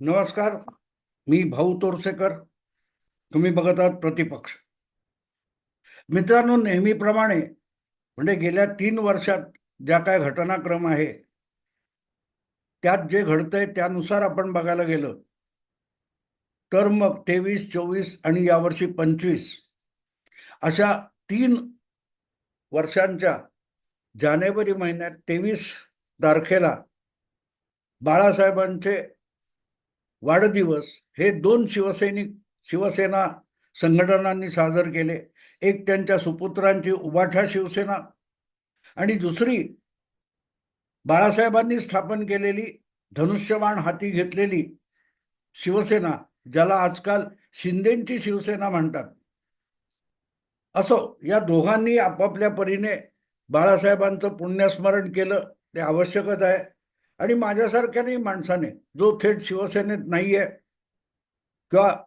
नमस्कार मी भाऊ तोरसेकर. तुम्ही बघत आहात प्रतिपक्ष. मित्रांनो नेहमीप्रमाणे म्हणजे गेल्या तीन वर्षात ज्या काय घटनाक्रम आहे त्यात जे घडतंय त्यानुसार आपण बघायला गेलो तर मग तेवीस चोवीस आणि यावर्षी पंचवीस अशा तीन वर्षांच्या जानेवारी महिन्यात तेवीस तारखेला बाळासाहेबांचे वाढदिवस हे दोन शिवसैनिक शिवसेना संघटनांनी साजर केले. एक त्यांच्या सुपुत्रांची उबाठा शिवसेना आणि दुसरी बाळासाहेबांनी स्थापन केलेली धनुष्यबाण हाती घेतलेली शिवसेना ज्याला आजकाल शिंदेची शिवसेना म्हणतात. असो या दोघांनी आपापल्या परीने बाळासाहेबांचं पुण्यस्मरण केलं ते आवश्यकच आहे. आणि माझ्यासारख्याही माणसाने जो थेट शिवसेनेत नाहीये किंवा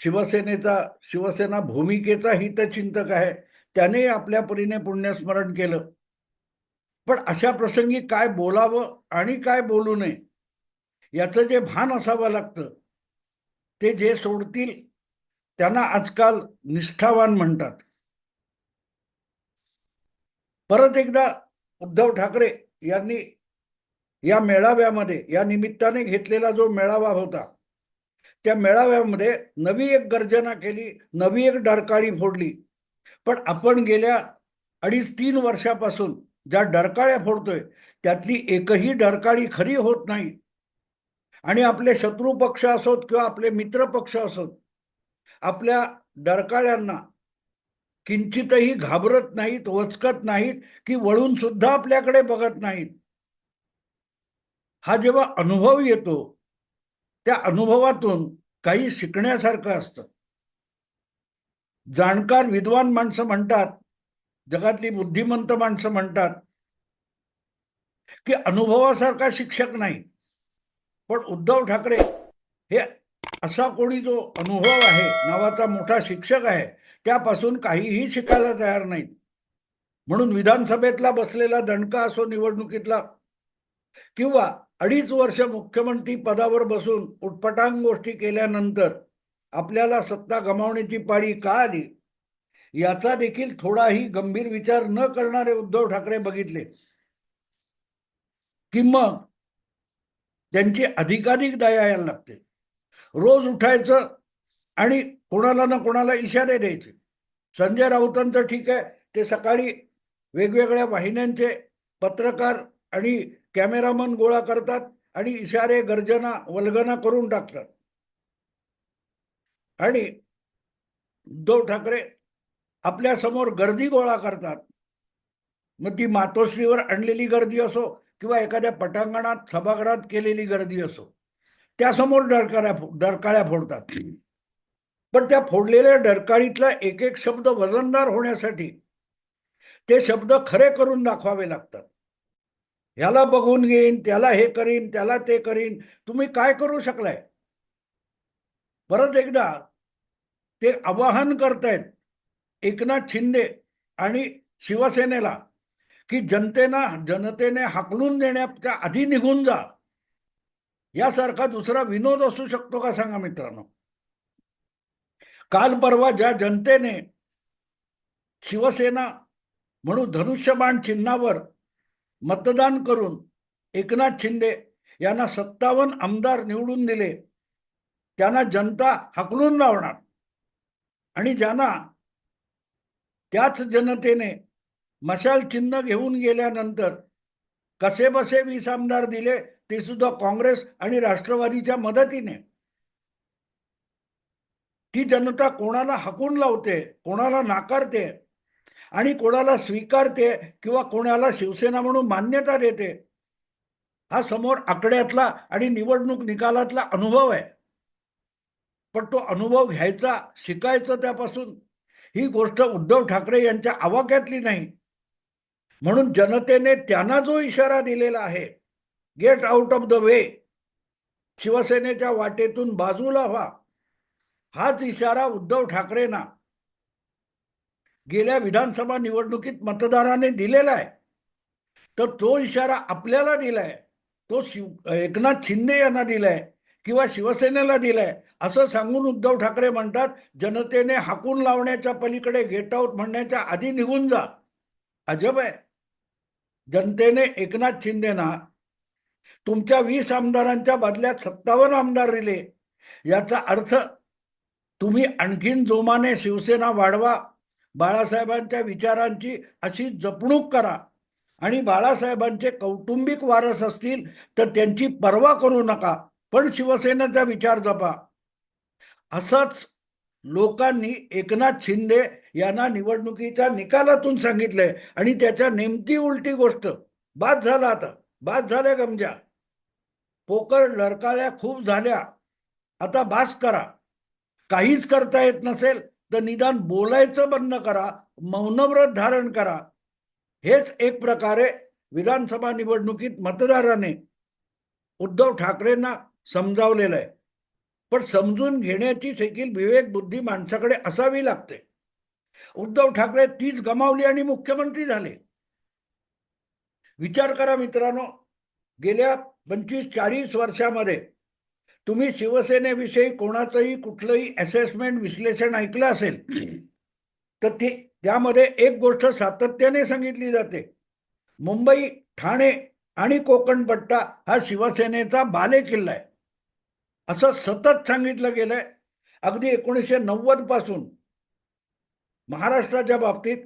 शिवसेनेचा शिवसेना भूमिकेचा हितचिंतक आहे त्याने आपल्या परीने पुण्यस्मरण केलं. पण अशा प्रसंगी काय बोलावं आणि काय बोलू नये याचं जे भान असावं लागतं ते जे सोडतील त्यांना आजकाल निष्ठावान म्हणतात. परत एकदा उद्धव ठाकरे यांनी या मेळाव्यामध्ये या निमित्ताने घेतलेला जो मेळावा होता त्या मेळाव्यामध्ये नवी एक गर्जना केली नवी एक डरकाळी फोडली. पण आपण गेल्या अडीच तीन वर्षापासून ज्या डरकाळ्या फोडतोय त्यातली एकही डरकाळी खरी होत नाही. आणि आपले शत्रू पक्ष असोत किंवा आपले मित्र पक्ष असोत आपल्या डरकाळ्यांना किंचितही घाबरत नाहीत वचकत नाहीत की वळून सुद्धा आपल्याकडे बघत नाहीत. हा जेव्हा अनुभव येतो त्या अनुभवातून काही शिकण्यासारखं असतं. जाणकार विद्वान माणसं म्हणतात जगातली बुद्धिमंत माणसं म्हणतात की अनुभवासारखा शिक्षक नाही. पण उद्धव ठाकरे हे असा कोणी जो अनुभव आहे नावाचा मोठा शिक्षक आहे त्यापासून काहीही शिकायला तयार नाहीत. म्हणून विधानसभेतला बसलेला दणका असो निवडणुकीतला किंवा अडीच वर्ष मुख्यमंत्री पदावर बसून उटपटांग गोष्टी केल्यानंतर आपल्याला सत्ता गमावण्याची पाळी का आली? याचा देखील थोडाही गंभीर विचार न करणारे उद्धव ठाकरे बघितले. कि मग त्यांची अधिकाधिक दया यायला लागते. रोज उठायचं आणि कोणाला ना कोणाला इशारे द्यायचे. संजय राऊतांचं ठीक आहे ते सकाळी वेगवेगळ्या वाहिन्यांचे पत्रकार आणि कॅमेरामन गोळा करतात आणि इशारे गर्जना वल्गना करून टाकतात. आणि उद्धव ठाकरे आपल्यासमोर गर्दी गोळा करतात. मग ती मातोश्रीवर आणलेली गर्दी असो किंवा एखाद्या पटांगणात सभागृहात केलेली गर्दी असो त्यासमोर डरकाळ्या डरकाळ्या फोडतात. पण त्या फोडलेल्या डरकाळीतला एक एक शब्द वजनदार होण्यासाठी ते शब्द खरे करून दाखवावे लागतात. याला बघून घेईन त्याला हे करीन त्याला ते करीन. तुम्ही काय करू शकलाय? परत एकदा ते आवाहन करतायत एकनाथ शिंदे आणि शिवसेनेला की जनतेना जनतेने हाकलून देण्याच्या आधी निघून जा. यासारखा दुसरा विनोद असू शकतो का सांगा मित्रांनो? काल परवा ज्या जनतेने शिवसेना म्हणून धनुष्यबाण चिन्हावर मतदान करून एकनाथ शिंदे यांना सत्तावन्न आमदार निवडून दिले. त्यांना जनता हकलून लावणार. आणि ज्यांना त्याच जनतेने मशाल चिन्ह घेऊन गेल्यानंतर कसे बसे वीस आमदार दिले ते सुद्धा काँग्रेस आणि राष्ट्रवादीच्या मदतीने. ती जनता कोणाला हकून लावते कोणाला नाकारते आणि कोणाला स्वीकारते किंवा कोणाला शिवसेना म्हणून मान्यता देते हा समोर आकड्यातला आणि निवडणूक निकालातला अनुभव आहे. पण तो अनुभव घ्यायचा शिकायचं त्यापासून ही गोष्ट उद्धव ठाकरे यांच्या आवाक्यातली नाही. म्हणून जनतेने त्यांना जो इशारा दिलेला आहे get out of the way शिवसेनेच्या वाटेतून बाजूला व्हा. हाच इशारा उद्धव ठाकरेंना गेल्या विधानसभा निवडणुकीत मतदाराने दिलेला आहे. तर तो इशारा आपल्याला दिलाय. तो शिव एकनाथ शिंदे यांना दिलाय किंवा शिवसेनेला दिलाय असं सांगून उद्धव ठाकरे म्हणतात जनतेने हाकून लावण्याच्या पलीकडे गेट आऊट म्हणण्याच्या आधी निघून जा. अजब आहे. जनतेने एकनाथ शिंदेना तुमच्या वीस आमदारांच्या बदल्यात सत्तावन्न आमदार दिले. याचा अर्थ तुम्ही आणखीन जोमाने शिवसेना वाढवा बाळासाहेबांच्या विचारांची अशी जपणूक करा. आणि बाळासाहेबांचे कौटुंबिक वारस असतील तर त्यांची पर्वा करू नका पण शिवसेनेचा विचार जपा. असंच लोकांनी एकनाथ शिंदे यांना निवडणुकीच्या निकालातून सांगितलंय आणि त्याच्या नेमकी उलटी गोष्ट बाद झाला आता बाद झाल्या गमजा. पोकर लडकाळ्या खूप झाल्या. आता बास करा. काहीच करता येत नसेल तर निदान बोलायचं बंद करा मौनव्रत धारण करा. हेच एक प्रकारे विधानसभा निवडणुकीत मतदाराने उद्धव ठाकरेंना समजावलेलं आहे. पण समजून घेण्याची देखील विवेक बुद्धी माणसाकडे असावी लागते. उद्धव ठाकरे तीच गमावली आणि मुख्यमंत्री झाले. विचार करा मित्रांनो गेल्या पंचवीस चाळीस वर्षामध्ये तुम्ही शिवसेनेविषयी कोणाचंही कुठलंही असेसमेंट विश्लेषण ऐकलं असेल तर ते त्यामध्ये एक गोष्ट सातत्याने सांगितली जाते. मुंबई ठाणे आणि कोकण पट्टा हा शिवसेनेचा बालेकिल्ला आहे. असं सतत सांगितलं गेलंय. अगदी एकोणीसशे नव्वदपासून महाराष्ट्राच्या बाबतीत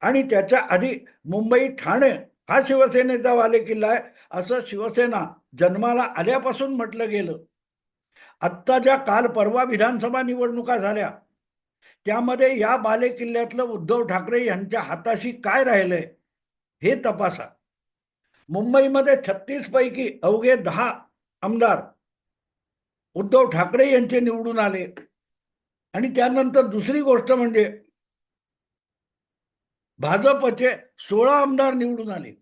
आणि त्याच्या आधी मुंबई ठाणे हा शिवसेनेचा बालेकिल्ला आहे. असं शिवसेना जन्माला आल्यापासून म्हटलं गेलं. आत्ता ज्या काल परवा विधानसभा निवडणुका झाल्या त्यामध्ये या बालेकिल्ल्यातलं उद्धव ठाकरे यांच्या हाताशी काय राहिलंय हे तपासा. मुंबईमध्ये छत्तीस पैकी अवघे दहा आमदार उद्धव ठाकरे यांचे निवडून आले. आणि त्यानंतर दुसरी गोष्ट म्हणजे भाजपचे सोळा आमदार निवडून आले.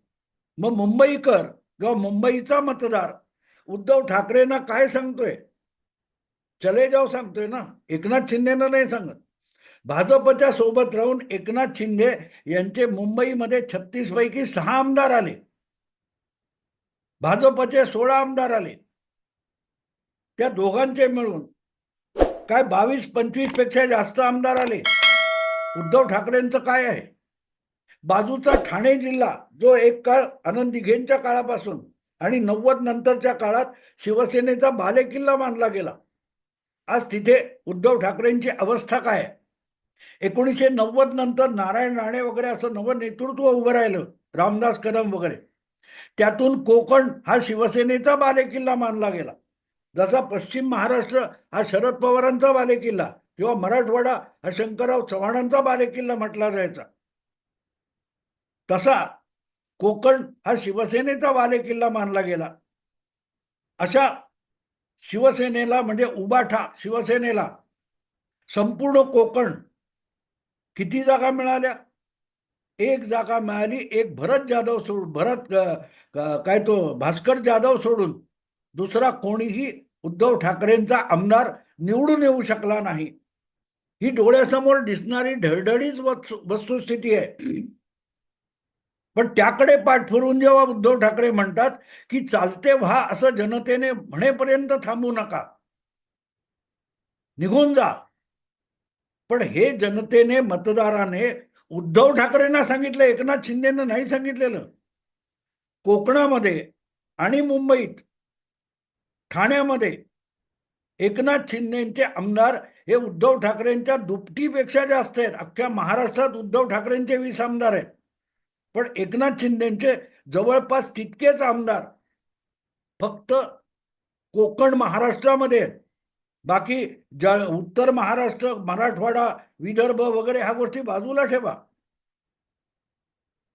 मग मुंबईकर किंवा मुंबईचा मतदार उद्धव ठाकरेंना काय सांगतोय? चले जाव सांगतोय ना. एकनाथ शिंदेनं नाही सांगत. भाजपच्या सोबत राहून एकनाथ शिंदे यांचे मुंबईमध्ये छत्तीस पैकी सहा आमदार आले. भाजपचे सोळा आमदार आले. त्या दोघांचे मिळून काय बावीस पंचवीसपेक्षा जास्त आमदार आले. उद्धव ठाकरेंचं काय आहे? बाजूचा ठाणे जिल्हा जो एक काळ आनंद दिघेंच्या काळापासून आणि नव्वद नंतरच्या काळात शिवसेनेचा बालेकिल्ला मानला गेला. आज तिथे उद्धव ठाकरेंची अवस्था काय? एकोणीसशे नव्वद नंतर नारायण राणे वगैरे असं नवं नेतृत्व उभं राहिलं रामदास कदम वगैरे. त्यातून कोकण हा शिवसेनेचा बालेकिल्ला मानला गेला. जसा पश्चिम महाराष्ट्र हा शरद पवारांचा बालेकिल्ला किंवा मराठवाडा हा शंकरराव चव्हाणांचा बालेकिल्ला म्हटला जायचा. तसा कोकण हा शिवसेनेचा बालेकिल्ला मानला गेला. अशा शिवसेनेला म्हणजे उबाठा शिवसेनेला संपूर्ण कोकण किती जागा मिळाल्या? एक जागा मिळाली एक भरत जाधव सोडून भरत काय तो भास्कर जाधव सोडून दुसरा कोणीही उद्धव ठाकरेंचा आमदार निवडून येऊ शकला नाही. ही डोळ्यासमोर दिसणारी ढळढळीच वस्तुस्थिती आहे. पण त्याकडे पाठ जेव्हा उद्धव ठाकरे म्हणतात की चालते व्हा असं जनतेने म्हणेपर्यंत थांबू नका. निघून जा. पण हे जनतेने मतदाराने उद्धव ठाकरेंना सांगितलं एकनाथ शिंदेनं नाही सांगितलेलं. कोकणामध्ये आणि मुंबईत ठाण्यामध्ये एकनाथ शिंदेचे आमदार हे उद्धव ठाकरेंच्या दुपटीपेक्षा जास्त आहेत. अख्ख्या महाराष्ट्रात उद्धव ठाकरेंचे वीस आमदार आहेत. पण एकनाथ शिंदेचे जवळपास तितकेच आमदार फक्त कोकण महाराष्ट्रामध्ये आहेत. बाकी ज उत्तर महाराष्ट्र मराठवाडा विदर्भ वगैरे ह्या गोष्टी बाजूला ठेवा.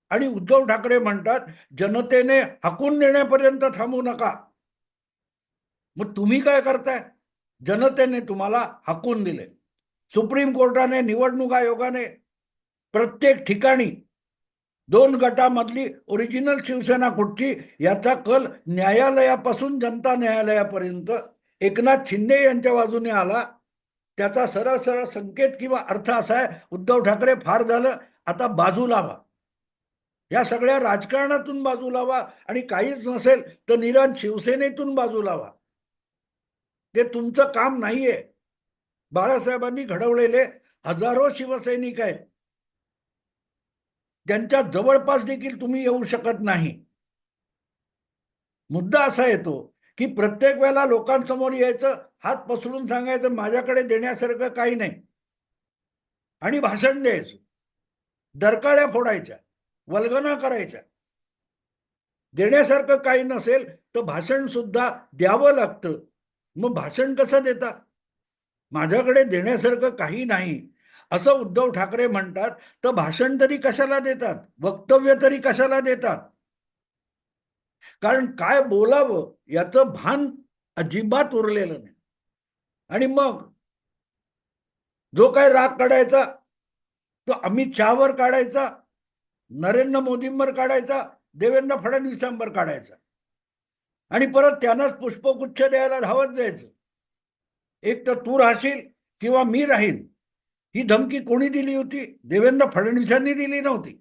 आणि उद्धव ठाकरे म्हणतात जनतेने हाकून देण्यापर्यंत थांबू नका. मग तुम्ही काय करताय? जनतेने तुम्हाला हाकून दिले. सुप्रीम कोर्टाने निवडणूक आयोगाने प्रत्येक ठिकाणी दोन गटामधली ओरिजिनल शिवसेना कुठची याचा कल न्यायालयापासून जनता न्यायालयापर्यंत एकनाथ शिंदे यांच्या बाजूने आला. त्याचा सरळ सरळ संकेत किंवा अर्थ असा आहे उद्धव ठाकरे फार झालं आता बाजू लावा. या सगळ्या राजकारणातून बाजू लावा आणि काहीच नसेल तर निदान शिवसेनेतून बाजू लावा. ते तुमचं काम नाहीये. बाळासाहेबांनी घडवलेले हजारो शिवसैनिक आहेत. त्यांच्या जवळपास देखील तुम्ही येऊ शकत नाही. मुद्दा असा येतो की प्रत्येक वेळेला लोकांसमोर यायचं हात पसरून सांगायचं माझ्याकडे देण्यासारखं काही नाही. आणि भाषण द्यायचं. दरकाळ्या फोडायच्या वल्गना करायच्या. देण्यासारखं काही नसेल तर भाषण सुद्धा द्यावं लागतं. मग भाषण कसं देता? माझ्याकडे देण्यासारखं काही नाही. असं उद्धव ठाकरे म्हणतात तर भाषण तरी कशाला देतात? वक्तव्य तरी कशाला देतात? कारण काय बोलावं याचं भान अजिबात उरलेलं नाही. आणि मग जो काय राग काढायचा तो अमित शहावर काढायचा नरेंद्र मोदींवर काढायचा देवेंद्र फडणवीसांवर काढायचा. आणि परत त्यांनाच पुष्पगुच्छ द्यायला धावत जायचं. एक तर तू राहशील किंवा मी राहीन. ही धमकी कोणी दिली होती? देवेंद्र फडणवीसांनी दिली नव्हती.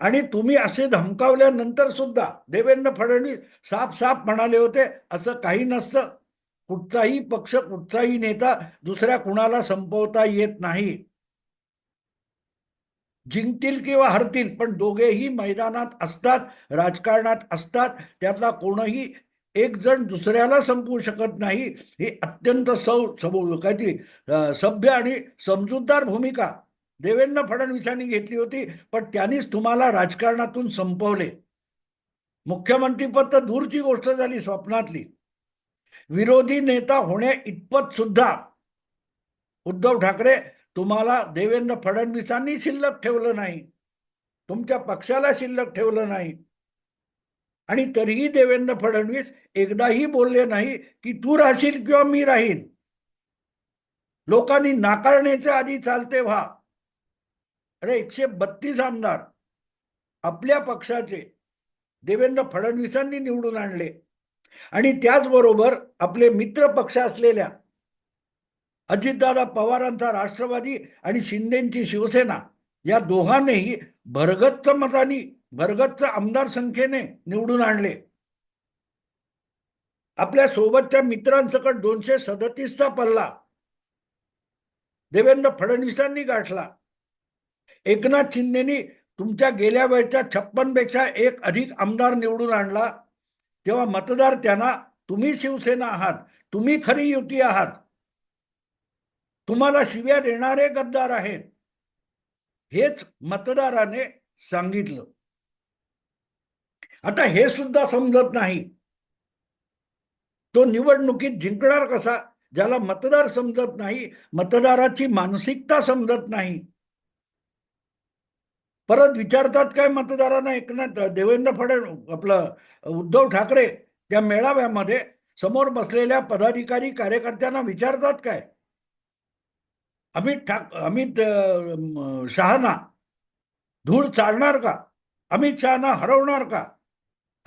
आणि तुम्ही असे धमकावल्यानंतर सुद्धा देवेंद्र फडणवीस साफ साफ म्हणाले होते असं काही नसतं. कुठचाही पक्ष कुठचाही नेता दुसऱ्या कुणाला संपवता येत नाही. जिंकतील किंवा हरतील पण दोघेही मैदानात असतात राजकारणात असतात त्यातला कोणही एक जण दुसऱ्याला संपवू शकत नाही ही अत्यंत सौ सबो काय ती सभ्य आणि समजूतदार भूमिका. देवेंद्र फडणवीसांनी घेतली होती पण त्यांनीच तुम्हाला राजकारणातून संपवले. मुख्यमंत्रीपद तर दूरची गोष्ट झाली स्वप्नातली. विरोधी नेता होण्या इतपत सुद्धा. उद्धव ठाकरे तुम्हाला देवेंद्र फडणवीसांनी शिल्लक ठेवलं नाही. तुमच्या पक्षाला शिल्लक ठेवलं नाही. आणि तरीही देवेंद्र फडणवीस एकदाही बोलले नाही की तू राहशील किंवा मी राहीन. लोकांनी नाकारण्याच्या आधी चालते व्हा. अरे एकशे बत्तीस आमदार आपल्या पक्षाचे देवेंद्र फडणवीसांनी निवडून आणले. आणि त्याचबरोबर आपले मित्र पक्ष असलेल्या अजितदादा पवारांचा राष्ट्रवादी आणि शिंदेची शिवसेना या दोघांनीही भरगच्च मतानी भरगच्च आमदार संख्येने निवडून आणले. आपल्या सोबतच्या मित्रांसकट दोनशे सदतीसचा पल्ला. देवेंद्र फडणवीसांनी गाठला. एकनाथ शिंदेनी तुमच्या गेल्या वेळच्या छप्पनपेक्षा एक अधिक आमदार निवडून आणला. तेव्हा मतदार त्यांना तुम्ही शिवसेना आहात तुम्ही खरी युती आहात. तुम्हाला शिव्या देणारे गद्दार आहेत. हेच मतदाराने सांगितलं. आता हे सुद्धा समजत नाही. तो निवडणुकीत जिंकणार कसा? ज्याला मतदार समजत नाही मतदाराची मानसिकता समजत नाही. परत विचारतात काय मतदारांना एकनाथ देवेंद्र फडणवीस आपलं उद्धव ठाकरे त्या मेळाव्यामध्ये समोर बसलेल्या पदाधिकारी कार्यकर्त्यांना विचारतात काय? अमित ठाक अमित शहाना धूळ चालणार का? अमित शहाना हरवणार का?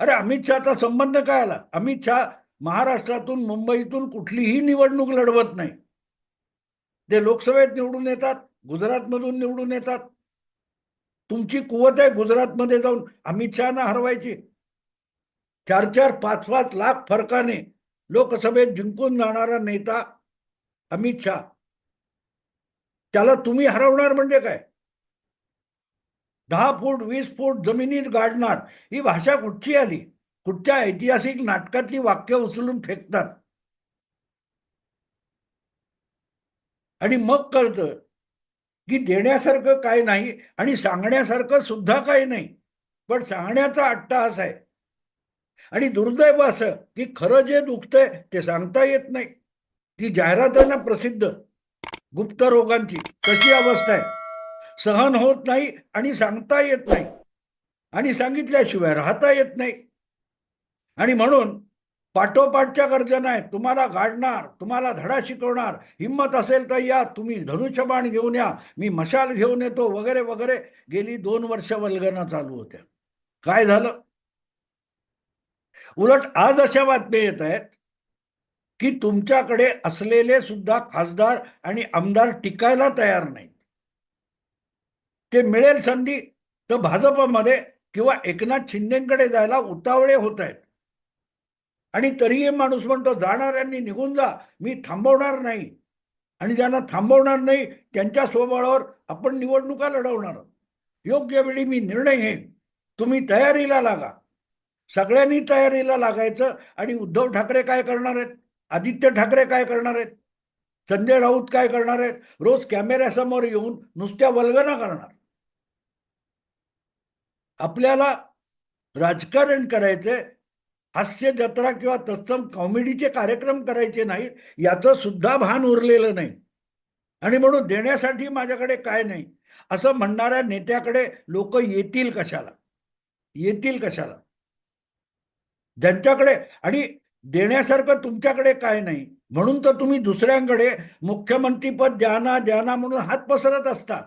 अरे अमित शहाचा संबंध काय आला? अमित शहा महाराष्ट्रातून मुंबईतून कुठलीही निवडणूक लढवत नाही. ते लोकसभेत निवडून येतात गुजरातमधून निवडून येतात. तुमची कुवत आहे गुजरातमध्ये जाऊन. अमित शहाना हरवायची. चार चार पाच पाच लाख फरकाने लोकसभेत जिंकून जाणारा नेता अमित शहा. त्याला तुम्ही हरवणार म्हणजे काय? दहा फूट वीस फूट जमिनीत गाडणार. ही भाषा कुठची आली? कुठच्या ऐतिहासिक नाटकातली वाक्य उचलून फेकतात? आणि मग कळतं की देण्यासारखं काय नाही आणि सांगण्यासारखं सुद्धा काही नाही. पण सांगण्याचा अट्टाहास आहे. आणि दुर्दैव असं की खरं जे दुखतंय ते सांगता येत नाही. ती जाहिरातांना प्रसिद्ध. गुप्त रोगांची कशी अवस्था आहे? सहन होत नाही आणि सांगता येत नाही. आणि सांगितल्याशिवाय राहता येत नाही. आणि म्हणून पाठोपाठच्या गर्जना आहेत तुम्हाला गाडणार तुम्हाला धडा शिकवणार. हिंमत असेल तर या तुम्ही धनुष्यबाण घेऊन या. मी मशाल घेऊन येतो वगैरे वगैरे. गेली दोन वर्ष वल्गना चालू होत्या. काय झालं? उलट आज अशा बातम्या येत आहेत की तुमच्याकडे असलेले सुद्धा खासदार आणि आमदार टिकायला तयार नाही ते मिळेल संधी तर भाजपमध्ये किंवा एकनाथ शिंदेकडे जायला उतावळे होत आहेत आणि तरीही माणूस म्हणतो जाणाऱ्यांनी निघून जा मी थांबवणार नाही. आणि ज्यांना थांबवणार नाही त्यांच्या स्वबळावर आपण निवडणुका लढवणार. योग्य वेळी मी निर्णय घेईन. तुम्ही तयारीला लागा. सगळ्यांनी तयारीला लागायचं. आणि उद्धव ठाकरे काय करणार आहेत? आदित्य ठाकरे काय करणार आहेत? संजय राऊत काय करणार आहेत? रोज कॅमेऱ्यासमोर येऊन नुसत्या वल्गना करणार. आपल्याला राजकारण करायचंय हास्य जत्रा किंवा तत्सम कॉमेडीचे कार्यक्रम करायचे नाहीत याचं सुद्धा भान उरलेलं नाही. आणि म्हणून देण्यासाठी माझ्याकडे काय नाही असं म्हणणाऱ्या नेत्याकडे लोक येतील कशाला? येतील कशाला? ज्यांच्याकडे आणि देण्यासारखं तुमच्याकडे काय नाही म्हणून तर तुम्ही दुसऱ्यांकडे मुख्यमंत्रीपद द्याना द्याना म्हणून हात पसरत असता.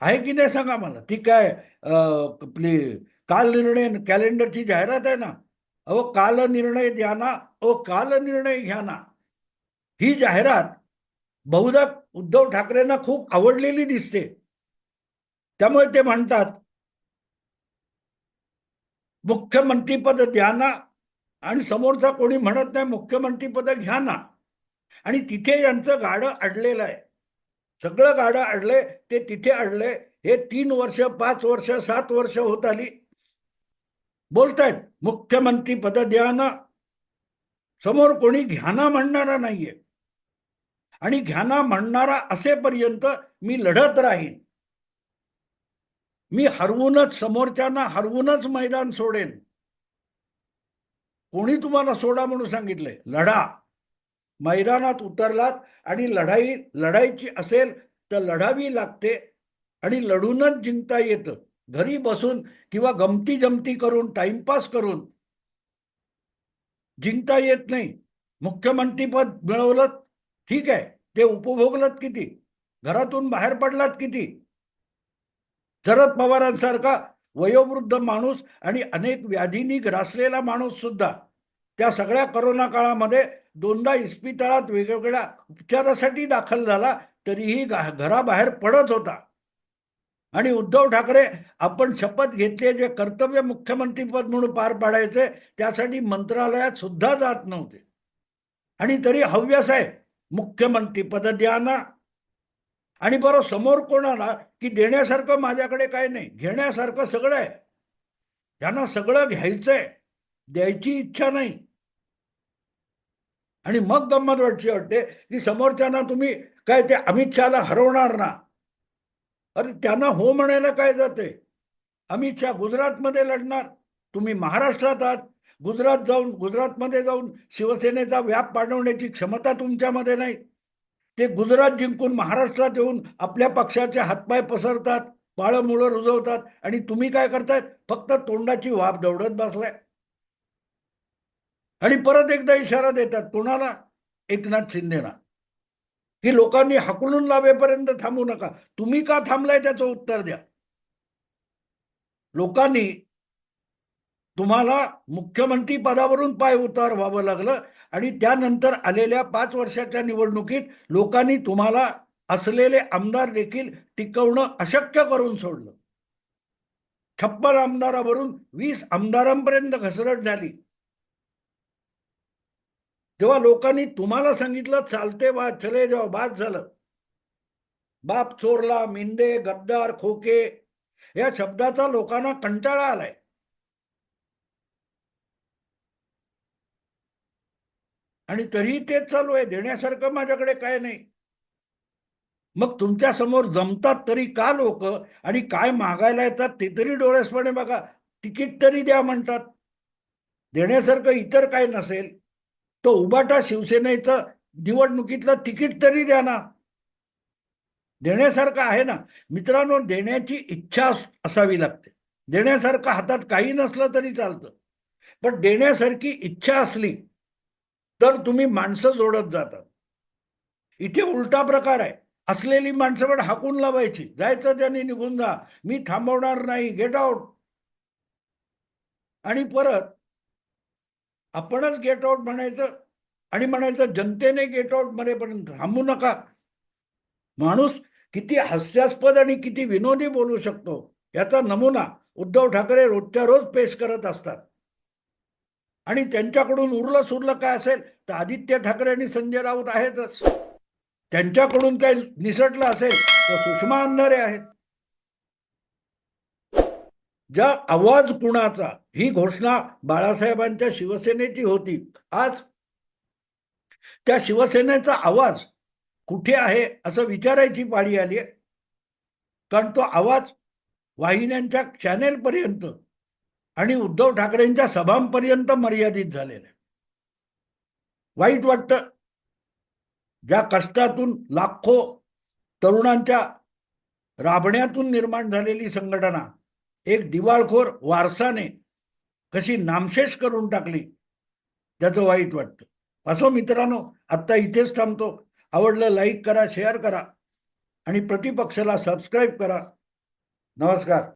आहे की नाही सांगा मला? ती काय आपली काल निर्णय कॅलेंडरची जाहिरात आहे ना? अहो काल निर्णय द्या ना. अहो काल निर्णय घ्या ना. ही जाहिरात बहुधा उद्धव ठाकरेंना खूप आवडलेली दिसते. त्यामुळे ते म्हणतात मुख्यमंत्रीपद द्या ना. आणि समोरचा कोणी म्हणत नाही मुख्यमंत्रीपद घ्या ना. आणि तिथे यांचं गाडं अडलेलं आहे. सगळं गाडं अडले ते तिथे अडले हे तीन वर्ष पाच वर्ष सात वर्ष होत आली. बोलतायत मुख्यमंत्री पद द्या ना समोर कोणी घ्याना म्हणणारा नाहीये. आणि घ्याना म्हणणारा असेपर्यंत मी लढत राहीन. मी हरवूनच समोरच्यांना हरवूनच मैदान सोडेन. कोणी तुम्हाला सोडा म्हणून सांगितलंय? लढा. मैदानात उतरलात आणि लढाई लढायची असेल तर लढावी लागते आणि लढूनच जिंकता येतं. घरी बसून किंवा गमती जमती करून टाइमपास करून जिंकता येत नाही. मुख्यमंत्रीपद मिळवलं ठीक आहे. ते उपभोगलत किती? घरातून बाहेर पडलात किती? शरद पवारांसारखा वयोवृद्ध माणूस आणि अनेक व्याधींनी ग्रासलेला माणूस सुद्धा. त्या सगळ्या करोना काळामध्ये दोनदा इस्पितळात वेगवेगळ्या उपचारासाठी दाखल झाला तरीही गा- घराबाहेर पडत होता. आणि उद्धव ठाकरे आपण शपथ घेतली जे कर्तव्य मुख्यमंत्रीपद म्हणून पार पाडायचे त्यासाठी मंत्रालयात सुद्धा जात नव्हते. आणि तरी हव्यास आहे मुख्यमंत्री पद द्या ना. आणि बरं समोर कोणाला की देण्यासारखं माझ्याकडे काय नाही घेण्यासारखं सगळं आहे. त्यांना सगळं घ्यायचंय द्यायची इच्छा नाही. आणि मग गंमत वाटची वाटते की समोरच्यांना तुम्ही काय ते अमित शहाला हरवणार ना? अरे त्यांना हो म्हणायला काय जाते? अमित शहा गुजरातमध्ये लढणार. तुम्ही महाराष्ट्रात आहात. गुजरात जाऊन गुजरातमध्ये जाऊन शिवसेनेचा व्याप पाडवण्याची क्षमता तुमच्यामध्ये नाही. ते गुजरात जिंकून महाराष्ट्रात येऊन आपल्या पक्षाचे हातपाय पसरतात पाळमुळं रुजवतात आणि तुम्ही काय करतायत फक्त तोंडाची वाफ दौडत बसलाय. आणि परत एकदा इशारा देतात कोणाला? एकनाथ शिंदेना. की लोकांनी हाकलून लावेपर्यंत थांबू नका. तुम्ही का थांबलाय त्याचं उत्तर द्या. लोकांनी तुम्हाला मुख्यमंत्री पदावरून पाय उतार व्हावं लागलं आणि त्यानंतर आलेल्या पाच वर्षाच्या निवडणुकीत लोकांनी तुम्हाला असलेले आमदार देखील टिकवणं अशक्य करून सोडलं. छप्पन आमदारावरून वीस आमदारांपर्यंत घसरट झाली. तेव्हा लोकांनी तुम्हाला सांगितलं चालते वा चले जाओ बाद झालं. बाप चोरला मिंदे गद्दार खोके या शब्दाचा लोकांना कंटाळा आलाय. आणि तरीही तेच चालू आहे देण्यासारखं माझ्याकडे काय नाही. मग तुमच्यासमोर जमतात तरी का लोक? आणि काय मागायला येतात ते तरी डोळ्यासपणे बघा. तिकीट तरी द्या म्हणतात. देण्यासारखं इतर काय नसेल. तो उबाटा शिवसेनेचं निवडणुकीतलं तिकीट तरी द्या ना. देण्यासारखं आहे ना. मित्रांनो देण्याची इच्छा असावी लागते. देण्यासारखं हातात काही नसलं तरी चालतं. पण देण्यासारखी इच्छा असली तर तुम्ही माणसं जोडत जातात. इथे उलटा प्रकार आहे. असलेली माणसं पण हाकून लावायची. जायचं त्यांनी निघून जा. मी थांबवणार नाही. गेट आउट आणि परत आपणच गेट आउट म्हणायचं आणि म्हणायचं जनतेने गेट आउट मरेपर्यंत थांबू नका. माणूस किती हास्यास्पद आणि किती विनोदी बोलू शकतो याचा नमुना उद्धव ठाकरे रोजच्या रोज पेश करत असतात. आणि त्यांच्याकडून उरलं सुरलं काय असेल तर आदित्य ठाकरे आणि संजय राऊत आहेतच. त्यांच्याकडून काय निसटलं असेल तर सुषमा अंधारे आहेत. ज्या आवाज कुणाचा ही घोषणा बाळासाहेबांच्या शिवसेनेची होती. आज त्या शिवसेनेचा आवाज कुठे आहे असं विचारायची पाळी आली आहे. कारण तो आवाज वाहिन्यांच्या चॅनेलपर्यंत आणि उद्धव ठाकरेंच्या सभांपर्यंत मर्यादित झालेला आहे. वाईट वाटतं. ज्या कष्टातून लाखो तरुणांच्या राबण्यातून निर्माण झालेली संघटना एक दिवाळखोर वारसाने कशी नामशेष करून टाकली त्याचं वाईट वाटतं. असो मित्रांनो आत्ता इथेच थांबतो. आवडलं लाईक करा शेअर करा आणि प्रतिपक्षाला सबस्क्राईब करा. नमस्कार.